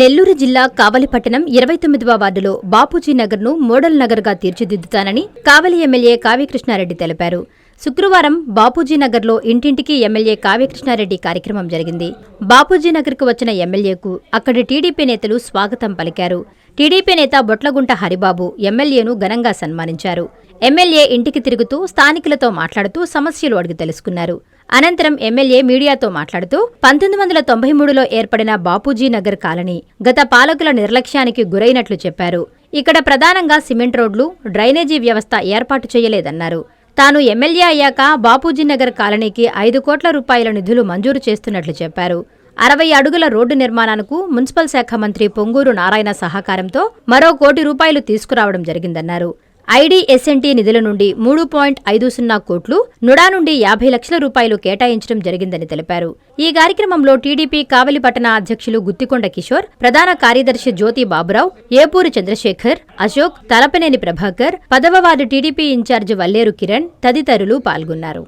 నెల్లూరు జిల్లా కావలిపట్టణం ఇరవై తొమ్మిదవ వార్డులో బాపూజీ నగర్ను మోడల్ నగర్గా తీర్చిదిద్దుతానని కావలి ఎమ్మెల్యే కావ్యకృష్ణారెడ్డి తెలిపారు. శుక్రవారం బాపూజీ నగర్లో ఇంటింటికి ఎమ్మెల్యే కావ్యకృష్ణారెడ్డి కార్యక్రమం జరిగింది. బాపూజీనగర్కు వచ్చిన ఎమ్మెల్యేకు అక్కడి టీడీపీ నేతలు స్వాగతం పలికారు. టీడీపీ నేత బొట్లగుంట హరిబాబు ఎమ్మెల్యేను ఘనంగా సన్మానించారు. ఎమ్మెల్యే ఇంటికి తిరుగుతూ స్థానికులతో మాట్లాడుతూ సమస్యలు అడిగి తెలుసుకున్నారు. అనంతరం ఎమ్మెల్యే మీడియాతో మాట్లాడుతూ పంతొమ్మిది వందల తొంభై మూడులో ఏర్పడిన బాపూజీ నగర్ కాలనీ గత పాలకుల నిర్లక్ష్యానికి గురైనట్లు చెప్పారు. ఇక్కడ ప్రధానంగా సిమెంట్ రోడ్లు డ్రైనేజీ వ్యవస్థ ఏర్పాటు చేయలేదన్నారు. తాను ఎమ్మెల్యే అయ్యాక బాపూజీనగర్ కాలనీకి ఐదు కోట్ల రూపాయల నిధులు మంజూరు చేస్తున్నట్లు చెప్పారు. అరవై అడుగుల రోడ్డు నిర్మాణానికి మున్సిపల్ శాఖ మంత్రి పొంగూరు నారాయణ సహకారంతో మరో కోటి రూపాయలు తీసుకురావడం జరిగిందన్నారు. ఐడీఎస్ఎన్టీ నిధుల నుండి మూడు పాయింట్ ఐదు సున్నా కోట్లు నుడా నుండి యాభై లక్షల రూపాయలు కేటాయించడం జరిగిందని తెలిపారు. ఈ కార్యక్రమంలో టీడీపీ కావలి పట్టణ అధ్యక్షులు గుత్తికొండ కిషోర్ ప్రధాన కార్యదర్శి జ్యోతి బాబురావు ఏపూరి చంద్రశేఖర్ అశోక్ తలపనేని ప్రభాకర్ పదవ ward TDP incharge Valleru Kiran తదితరులు పాల్గొన్నారు.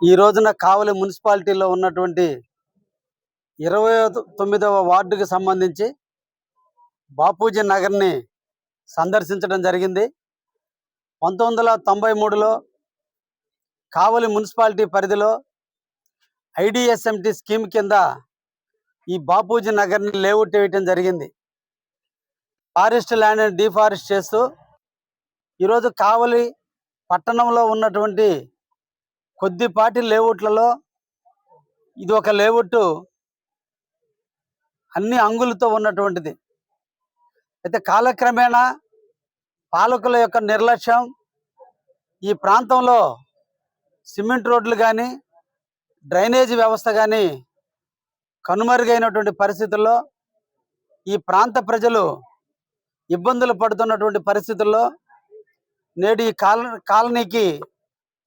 ఈ రోజున కావలి మున్సిపాలిటీలో ఉన్నటువంటి ఇరవై తొమ్మిదవ వార్డుకి సంబంధించి బాపూజీ నగర్ని సందర్శించడం జరిగింది. పంతొమ్మిది వందల తొంభై మూడులో కావలి మున్సిపాలిటీ పరిధిలో ఐడిఎస్ఎంటి స్కీమ్ కింద ఈ బాపూజీ నగర్ని లేఅవుట్ వేయటం జరిగింది. ఫారెస్ట్ ల్యాండ్ని డిఫారెస్ట్ చేస్తూ ఈరోజు కావలి పట్టణంలో ఉన్నటువంటి కొద్దిపాటి లేఅవుట్లలో ఇది ఒక లేఅవుట్ అన్ని అంగులతో ఉన్నటువంటిది. అయితే కాలక్రమేణా పాలకుల యొక్క నిర్లక్ష్యం ఈ ప్రాంతంలో సిమెంట్ రోడ్లు కానీ డ్రైనేజీ వ్యవస్థ కానీ కనుమరుగైనటువంటి పరిస్థితుల్లో ఈ ప్రాంత ప్రజలు ఇబ్బందులు పడుతున్నటువంటి పరిస్థితుల్లో నేడు ఈ కాల కాలనీకి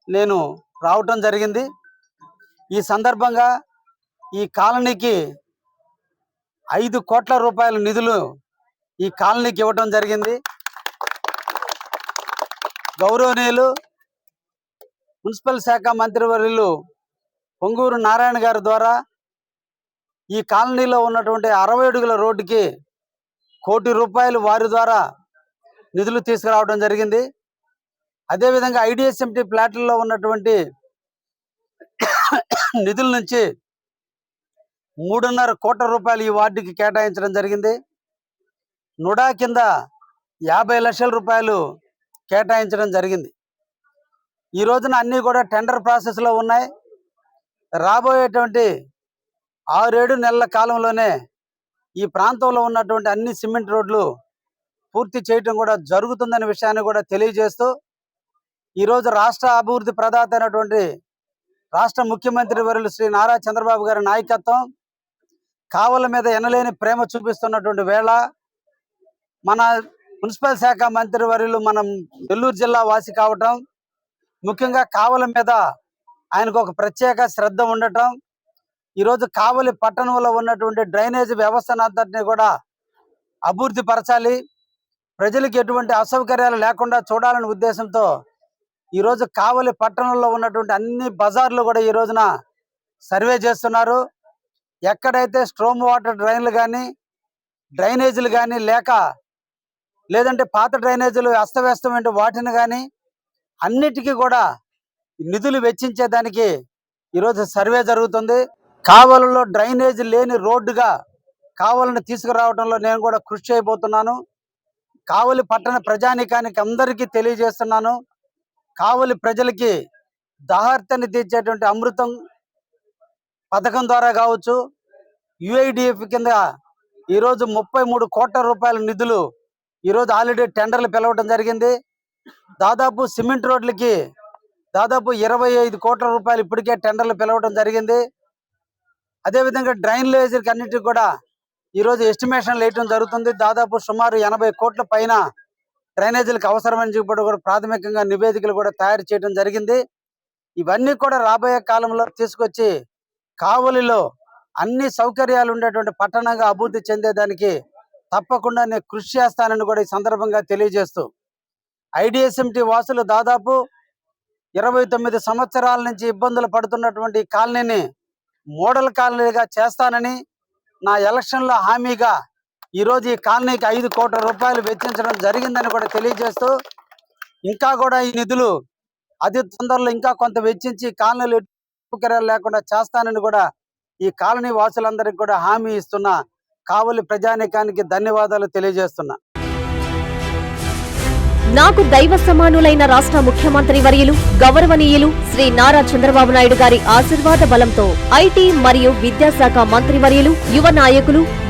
నేను రావటం జరిగింది. ఈ సందర్భంగా ఈ కాలనీకి ఐదు కోట్ల రూపాయల నిధులు ఈ కాలనీకి ఇవ్వటం జరిగింది. గౌరవనీయులు మున్సిపల్ శాఖ మంత్రివర్యులు పొంగూరు నారాయణ గారి ద్వారా ఈ కాలనీలో ఉన్నటువంటి అరవై అడుగుల రోడ్డుకి కోటి రూపాయలు వారి ద్వారా నిధులు తీసుకురావడం జరిగింది. అదేవిధంగా ఐడిఎస్ఎంటి ప్లాట్లలో ఉన్నటువంటి నిధుల నుంచి మూడున్నర కోట్ల రూపాయలు ఈ వార్డుకి కేటాయించడం జరిగింది. నుడా కింద యాభై లక్షల రూపాయలు కేటాయించడం జరిగింది. ఈ రోజున అన్నీ కూడా టెండర్ ప్రాసెస్లో ఉన్నాయి. రాబోయేటువంటి ఆరేడు నెలల కాలంలోనే ఈ ప్రాంతంలో ఉన్నటువంటి అన్ని సిమెంట్ రోడ్లు పూర్తి చేయటం కూడా జరుగుతుందనే విషయాన్ని కూడా తెలియజేస్తూ ఈరోజు రాష్ట్ర అభివృద్ధి ప్రదాత అయినటువంటి రాష్ట్ర ముఖ్యమంత్రి వర్యులు శ్రీ నారా చంద్రబాబు గారి నాయకత్వం కావల మీద ఎనలేని ప్రేమ చూపిస్తున్నటువంటి వేళ మన మున్సిపల్ శాఖ మంత్రి వర్యులు మనం నెల్లూరు జిల్లా వాసి కావటం ముఖ్యంగా కావల మీద ఆయనకు ఒక ప్రత్యేక శ్రద్ధ ఉండటం ఈరోజు కావలి పట్టణంలో ఉన్నటువంటి డ్రైనేజ్ వ్యవస్థనంతటిని కూడా అభివృద్ధి పరచాలి. ప్రజలకు ఎటువంటి అసౌకర్యాలు లేకుండా చూడాలనే ఉద్దేశంతో ఈరోజు కావలి పట్టణంలో ఉన్నటువంటి అన్ని బజార్లు కూడా ఈ రోజున సర్వే చేస్తున్నారు. ఎక్కడైతే స్ట్రోమ్ వాటర్ డ్రైన్లు కానీ డ్రైనేజీలు కానీ లేక లేదంటే పాత డ్రైనేజీలు అస్తవ్యస్తమైన వాటిని కానీ అన్నిటికీ కూడా నిధులు వెచ్చించేదానికి ఈరోజు సర్వే జరుగుతుంది. కావలలో డ్రైనేజ్ లేని రోడ్డుగా కావలను తీసుకురావడంలో నేను కూడా కృషి చేయబోతున్నాను. కావలి పట్టణ ప్రజానికానికి అందరికీ తెలియజేస్తున్నాను. కావలి ప్రజలకి దాహార్తని తీర్చేటువంటి అమృతం పథకం ద్వారా కావచ్చు యుఐడిఎఫ్ కింద ఈరోజు ముప్పై మూడు కోట్ల రూపాయల నిధులు ఈరోజు ఆల్రెడీ టెండర్లు పిలవడం జరిగింది. దాదాపు సిమెంట్ రోడ్లకి దాదాపు ఇరవై ఐదు కోట్ల రూపాయలు ఇప్పటికే టెండర్లు పిలవడం జరిగింది. అదేవిధంగా డ్రైన్లేజీకి అన్నిటికీ కూడా ఈరోజు ఎస్టిమేషన్లు వేయటం జరుగుతుంది. దాదాపు సుమారు ఎనభై కోట్ల పైన డ్రైనేజీలకు అవసరమని చెప్పి కూడా ప్రాథమికంగా నివేదికలు కూడా తయారు చేయడం జరిగింది. ఇవన్నీ కూడా రాబోయే కాలంలో తీసుకొచ్చి కావలిలో అన్ని సౌకర్యాలు ఉండేటువంటి పట్టణంగా అభివృద్ధి చెందేదానికి తప్పకుండా నేను కృషి చేస్తానని కూడా ఈ సందర్భంగా తెలియజేస్తూ ఐడిఎస్ఎంటి వాసులు దాదాపు ఇరవై తొమ్మిది సంవత్సరాల నుంచి ఇబ్బందులు పడుతున్నటువంటి కాలనీని మోడల్ కాలనీగా చేస్తానని నా ఎలక్షన్లో హామీగా ఈరోజు ఈ కాలనీకి ఐదు కోట్ల రూపాయలు వెచ్చించడం జరిగిందని కూడా తెలియజేస్తూ ఇంకా కూడా ఈ నిధులు అతి తొందరలో ఇంకా కొంత వెచ్చించి కాలనీలు లేకుండా చేస్తానని కూడా ఈ కాలనీ వాసులందరికీ కూడా హామీ ఇస్తున్న కావలి ప్రజానికానికి ధన్యవాదాలు తెలియజేస్తున్నా. నాకు దైవ సమానులైన రాష్ట్ర ముఖ్యమంత్రి వర్యులు గౌరవనీయులు శ్రీ నారా చంద్రబాబు నాయుడు గారి ఆశీర్వాద బలంతో ఐటీ మరియు విద్యాశాఖ మంత్రి వర్యులు యువ నాయకులు